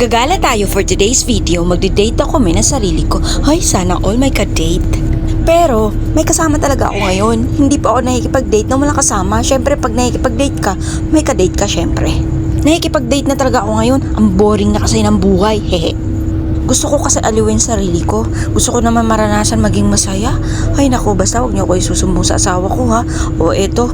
Gagala tayo for today's video. Magdi-date ako kami ng sarili ko. Ay, sana all may ka-date. Pero, may kasama talaga ako ngayon. Hindi pa ako nakikipag-date na walang kasama. Siyempre, pag nakikipag-date ka, may ka-date ka syempre. Nakikipag-date na talaga ako ngayon. Ang boring na kasi ng buhay. Hehe. Gusto ko kasi aliwin sarili ko. Gusto ko naman maranasan maging masaya. Ay naku, basta huwag niyo ko isusumbong sa asawa ko ha. O eto,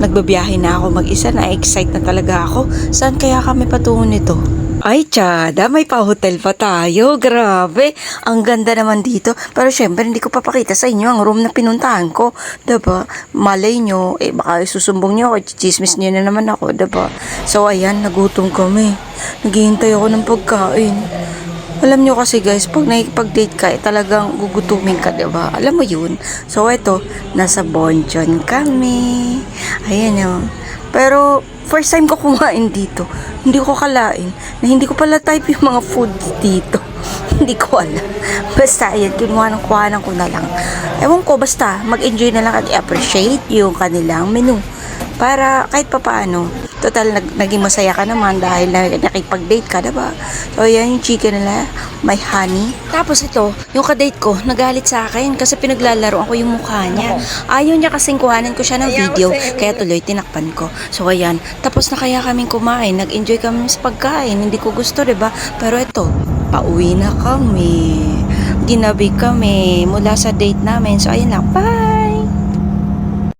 nagbabiyahe na ako mag-isa. Na-excite na talaga ako. Saan kaya kami patungo nito? Ay, Chada, may pa-hotel pa tayo. Grabe. Ang ganda naman dito. Pero syempre, hindi ko papakita sa inyo ang room na pinuntahan ko. Diba? Malay nyo, eh baka isusumbong nyo ako. Chismis nyo na naman ako, diba? So, ayan, nagutom kami. Naghihintay ako ng pagkain. Alam nyo kasi guys, pag nakikipag-date ka, eh, talagang gugutumin ka, di ba? Alam mo yun? So, eto, nasa Bonjon kami. Ayan o. Pero, first time ko kumain dito. Hindi ko kalain na hindi ko pala type yung mga food dito. hindi ko alam. Basta, ayan, kinuha ng kuhanan ko na lang. Ewan ko, basta, mag-enjoy na lang at i-appreciate yung kanilang menu. Para kahit papaano, total nag, naging masaya ka naman dahil na, nakipag-date ka, diba? So, yan yung chicken nila, may honey. Tapos ito, yung kadate ko, nagalit sa akin kasi pinaglalaro ako yung mukha niya. Ayaw niya kasing kuhanan ko siya ng video, kaya tuloy tinakpan ko. So, ayan, tapos na kaya kaming kumain, nag-enjoy kami sa pagkain, hindi ko gusto, diba? Pero ito, pauwi na kami. Ginabi kami mula sa date namin. So, ayun lang. Bye!